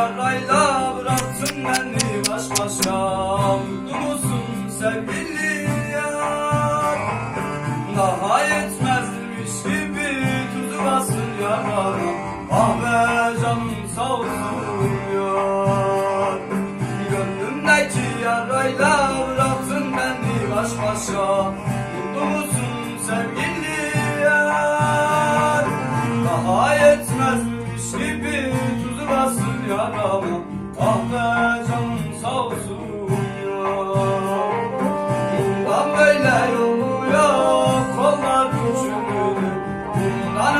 yarayla bıraktın beni baş başa. Mutlu musun sevgili yar Daha yetmezmiş gibi tuzu basın yarana Ah be canım sağ olsun.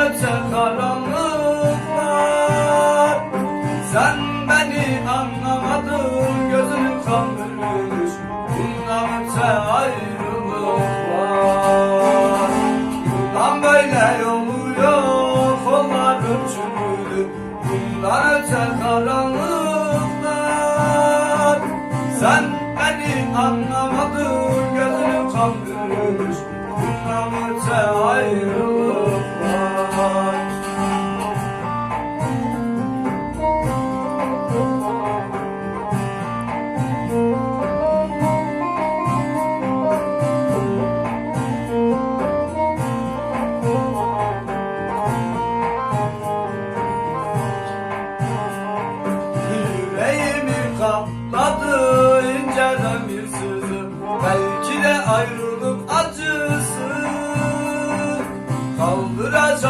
Bundan öte karanlık var Sen beni anlamadın gözünü kandırmış. Bundan öte ayrılık var Bundan böyle yolu yok kollarım çürüdü Bundan öte karanlıklar. Sen beni anlamadın gözünü kandırmış Bundan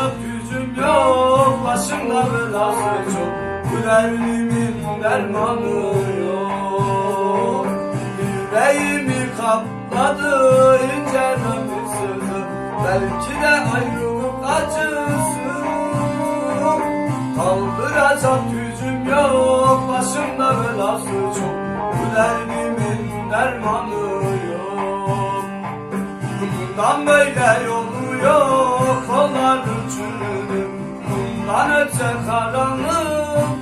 Kaldıracak gücüm yok Başımda belası çok Bu derdimin dermanı yok. Yüreğimi kapladı inceden bir sızı Belki de ayrılık acısı. Kaldıracak gücüm yok Başımda belası çok Bu derdimin dermanı yok. Bundan böyle yolu yok Kollarım çürüdü Bundan öte karanlık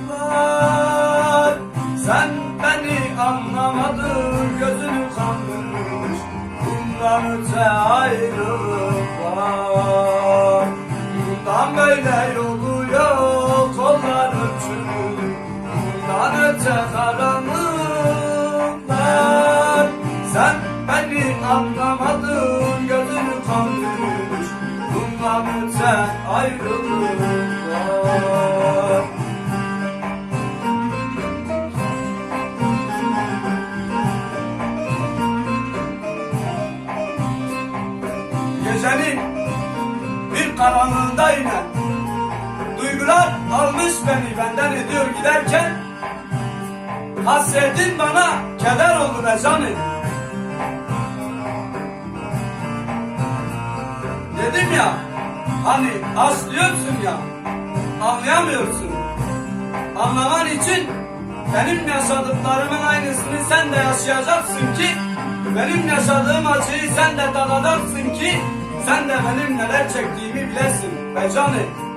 Gecenin bir karanlığında yine Duygular almış beni. Benden ediyor giderken Hasretin bana keder oldu be canım. Dedim ya hani aslıyorsun ya Anlayamıyorsun Anlaman için benim yaşadıklarımın aynısını sen de yaşayacaksın ki benim yaşadığım acıyı sen de tadacaksın ki sen de benim neler çektiğimi bilesin be canım.